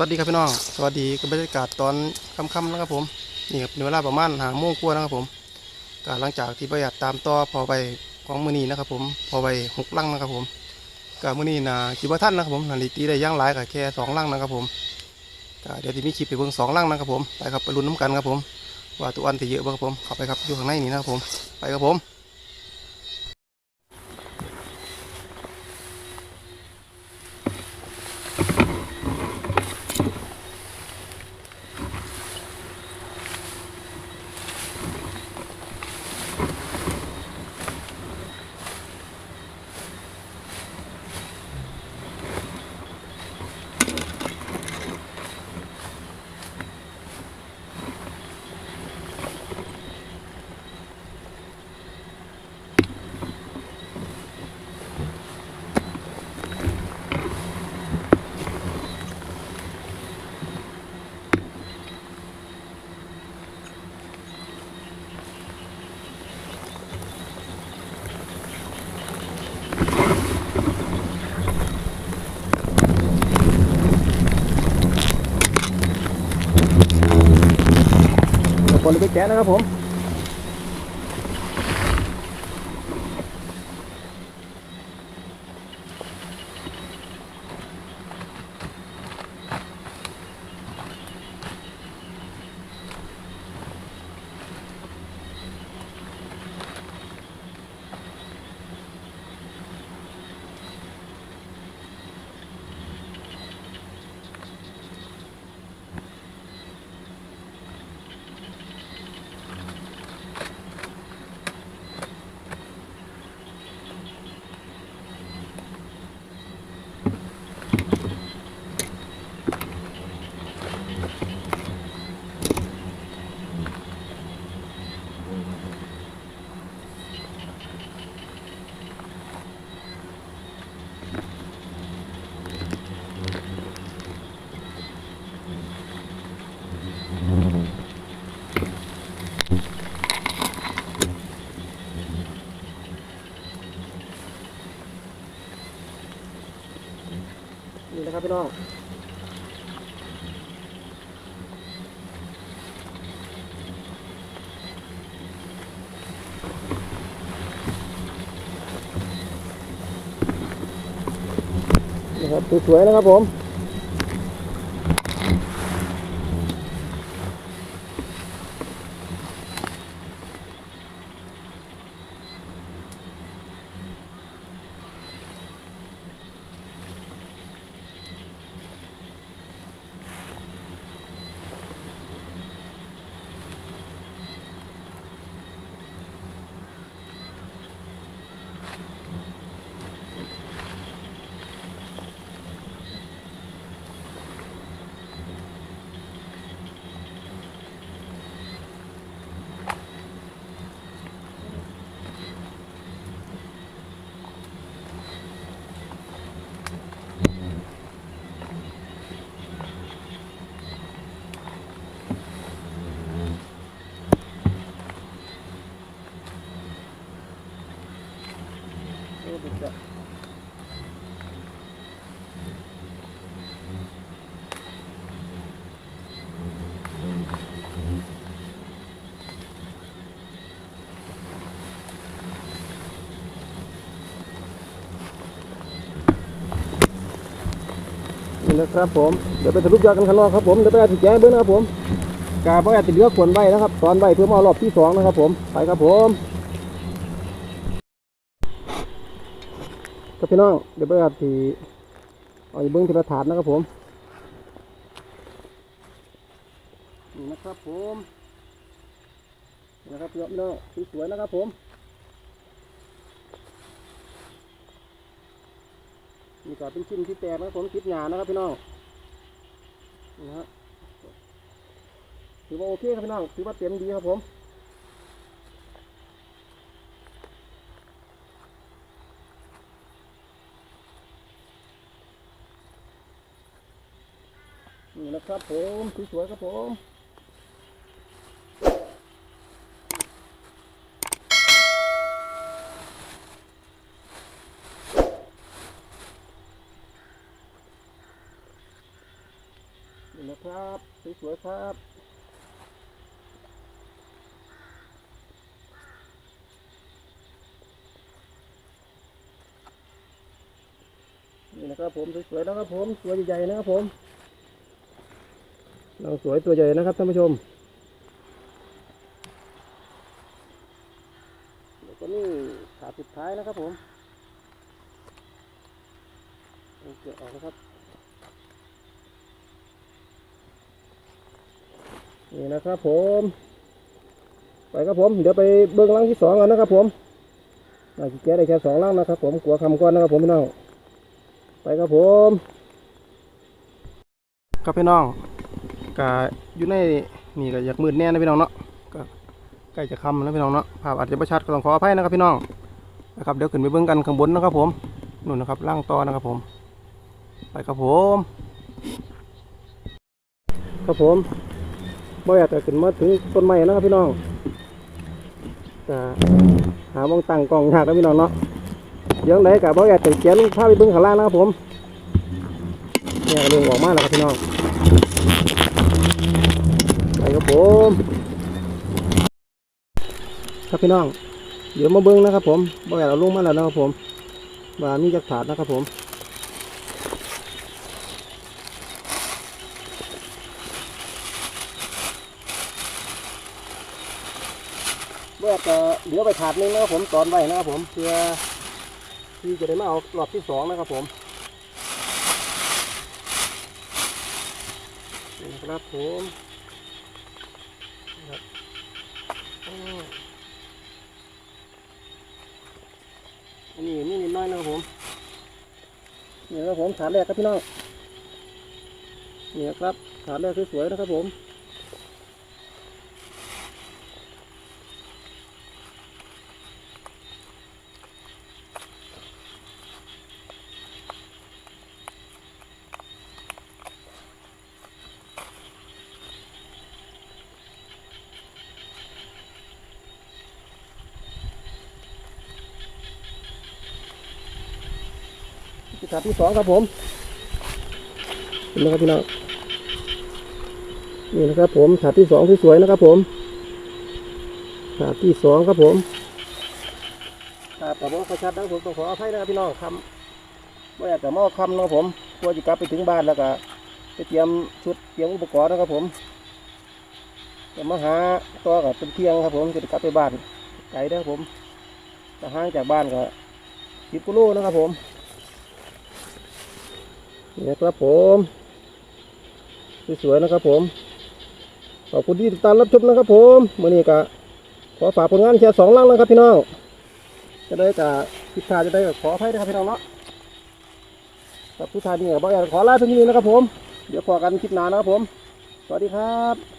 วัสดีครับพี่น้องสวัสดีกับบรรยากาศตอนค่ำๆนะครับผมนี่ครับในเวลาประมาณหาโมงกว่านะครับผมก็หลังจากที่ประหยัดตามต่อพอไปของมือนี้นะครับผมพอไปหกลังนะครับผมก็มือนี้นะคิดว่าท่านนะครับผมนาฬิตีได้ย่างหลายกับแค่สองลังนะครับผมก็เดี๋ยวที่มีคลิปไปเบิ่งสองลังนะครับผมไปครับไปลุ้นน้ำกันครับผมว่าตัวอันที่เยอะบ้างครับผมข้าไปครับอยู่ข้างในนี่นะครับผมไปครับผม คนไปแกะนะครับผม นี่นะครับพี่น้องนี่ครับสวยๆนะครับผม นะครับผม เดี๋ยวไปสรุปยอดกันข้างนอกครับผม เดี๋ยวไปอาทิตย์แจ้เบิ้งนะครับผม กาเพราะอาจจะเลือขวนใบนะครับ ตอนใบเพื่อมารอบที่สองนะครับผม ไปครับผมก็พี่น้อง เดี๋ยวไปอาทิเอาอีเบิ้งทีละถาดนะครับผมนี่นะครับผมนี่นะครับพี่น้องสวยๆนะครับผม นี่ก็เป็นชิ้นที่แตกนะครับผมคิดหยานะครับพี่น้องนี่ฮะถือว่าโอเคครับพี่น้องถือว่าเต็มดีครับผมนี่นะครับผมสวยๆครับผม นี่นะครับสวยๆครับนี่นะครับผมสวยๆนะครับผมตัวใหญ่ๆนะครับผมเราสวยตัวใหญ่นะครับท่านผู้ชมแล้วก็นี่ขาสุดท้ายนะครับผมเอาเกลือออกนะครับ นี่นะครับผมไปครับผมเดี๋ยวไปเบิ้งลังที่สองกันนะครับผมน่าจะแก้ได้แค่สองลังนะครับ ผมกลัวคำก้อนนะครับผมพี่น้องไปครับผมครับพี่น้องก็อยู่ในนี่ก็อยากมืดแน่นะพี่น้องเนาะก็ใกล้จะคำแล้วพี่น้องเนาะภาพอาจจะประชัดก็ต้องขออภัยนะครับพี่น้องนะครับเดี๋ยวขึ้นไปเบิ่งกันข้างบนนะครับผมนู่นนะครับล่างต่อนะครับผม ไปครับผมครับผม บ่อยากจะขึ้นมาถึงต้นไม้นะครับพี่น้องก็หามองตั้งกล้องยากนะพี่น้องเนาะเยังไงกับบ่อยากจะเขียนภาพไปเบิ้งข้างล่างนะครับผมเนี่ยเรื่องออกมาแล้วครับพี่น้องไปครับผมครับพี่น้อง เดี๋ยวมาเบิ้งนะครับผมบ่อยเอาลงมาแล้วนะครับผมว่ามีจักถาดนะครับผมบ่อยากจะ เดี๋ยวไปถาดนึงนะครับผมตอนไว้นะครับผมเพื่อที่จะได้มาเอารอบที่สองนะครับผมนี่นะครับผมนะครับอันนี้นี่นิดน้อยนะครับผมนี่ครับผมฐานแรกครับพี่น้องนี่ครับฐานแรกสวยๆนะครับผม ฐาที่สองครับผมเห็นไหมครับพี่น้องนี่นะครับผมฐานที่สองสวยๆนะครับผมฐานที่สองครับผมครับแต่ว่าขอชัดนะครับผมต้องขออภัยนะครับพี่น้องคำว่อยากจะมอคำนะครับผมกลัวจะกลับไปถึงบ้านแล้วก็ไปเตรียมชุดเตรียมอุปกรณ์นะครับผมจะมาหาตัวกับเป็นเที่ยงครับผมจะกลับไปบ้านไกลเด้อครับผมจะห่างจากบ้านก็สิบกิโลนะครับผม นี่ครับผมสวยๆนะครับผมขอบคุณที่ติดตามรับชมนะครับผมเมื่อนี้ก็ขอฝากผลงานแค่สองล่างนะครับพี่น้องจะได้กับพิธาจะได้กับขออภัยนะครับพี่น้องเนาะครับผู้ชายนี่ยบอกอยากขอลาเพียงนี้นะครับผม เดี๋ยวพอกันคลิปหน้านะครับผม สวัสดีครับ